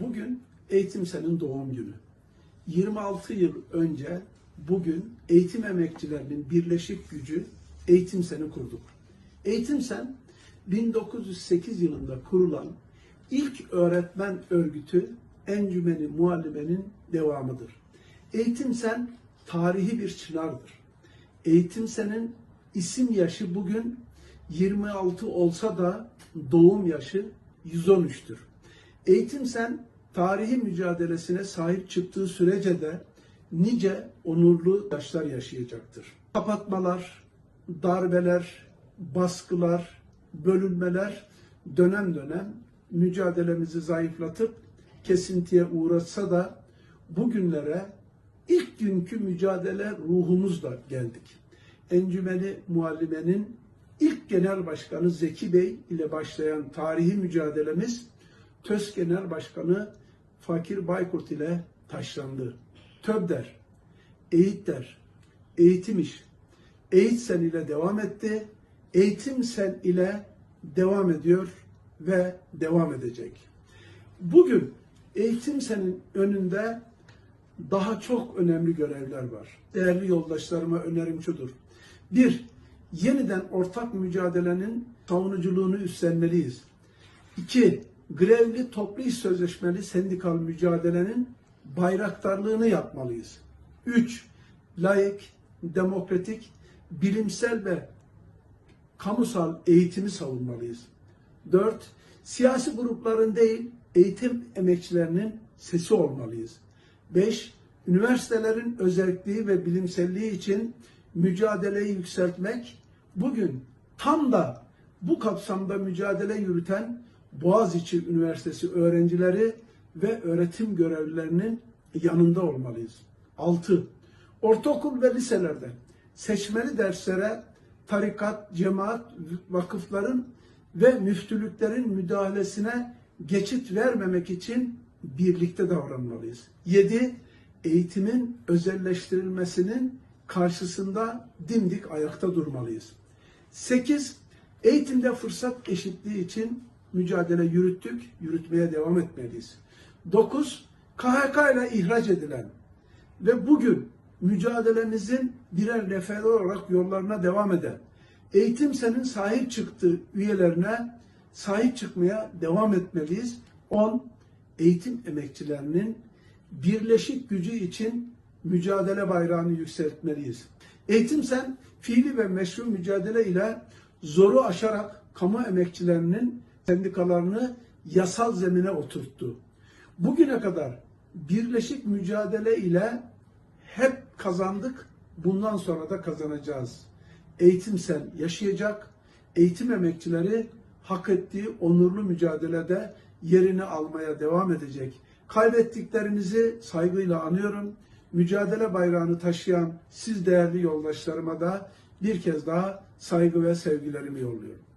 Bugün Eğitim Sen'in doğum günü. 26 yıl önce bugün eğitim emekçilerinin birleşik gücü Eğitim Sen'i kurduk. Eğitim Sen 1908 yılında kurulan ilk öğretmen örgütü Encümeni Muallime'nin devamıdır. Eğitim Sen tarihi bir çınardır. Eğitim Sen'in isim yaşı bugün 26 olsa da doğum yaşı 113'tür. Eğitim Sen tarihi mücadelesine sahip çıktığı sürece de nice onurlu yaşlar yaşayacaktır. Kapatmalar, darbeler, baskılar, bölünmeler dönem dönem mücadelemizi zayıflatıp kesintiye uğratsa da bugünlere ilk günkü mücadele ruhumuzla geldik. Encümeni Muallime'nin ilk genel başkanı Zeki Bey ile başlayan tarihi mücadelemiz TÖS Genel Başkanı Fakir Baykurt ile taşlandı. TÖB der, eğit der, eğitim iş. Eğit sen ile devam etti, eğitim sen ile devam ediyor ve devam edecek. Bugün eğitim senin önünde daha çok önemli görevler var. Değerli yoldaşlarıma önerim şudur. Bir, yeniden ortak mücadelenin savunuculuğunu üstlenmeliyiz. İki, grevli toplu iş sözleşmeli sendikal mücadelenin bayraktarlığını yapmalıyız. Üç, layık, demokratik, bilimsel ve kamusal eğitimi savunmalıyız. Dört, siyasi grupların değil, eğitim emekçilerinin sesi olmalıyız. Beş, üniversitelerin özelliği ve bilimselliği için mücadeleyi yükseltmek, bugün tam da bu kapsamda mücadele yürüten Boğaziçi Üniversitesi öğrencileri ve öğretim görevlilerinin yanında olmalıyız. 6. Ortaokul ve liselerde seçmeli derslere tarikat, cemaat, vakıfların ve müftülüklerin müdahalesine geçit vermemek için birlikte davranmalıyız. 7. Eğitimin özelleştirilmesinin karşısında dimdik ayakta durmalıyız. 8. Eğitimde fırsat eşitliği için mücadele yürüttük, yürütmeye devam etmeliyiz. 9. KHK ile ihraç edilen ve bugün mücadelemizin birer nefer olarak yollarına devam eden eğitim senin sahip çıktığı üyelerine sahip çıkmaya devam etmeliyiz. 10. Eğitim emekçilerinin birleşik gücü için mücadele bayrağını yükseltmeliyiz. Eğitim sen fiili ve meşru mücadele ile zoru aşarak kamu emekçilerinin sendikalarını yasal zemine oturttu. Bugüne kadar birleşik mücadele ile hep kazandık, bundan sonra da kazanacağız. Eğitim sen yaşayacak, eğitim emekçileri hak ettiği onurlu mücadelede yerini almaya devam edecek. Kaybettiklerimizi saygıyla anıyorum. Mücadele bayrağını taşıyan siz değerli yoldaşlarıma da bir kez daha saygı ve sevgilerimi yolluyorum.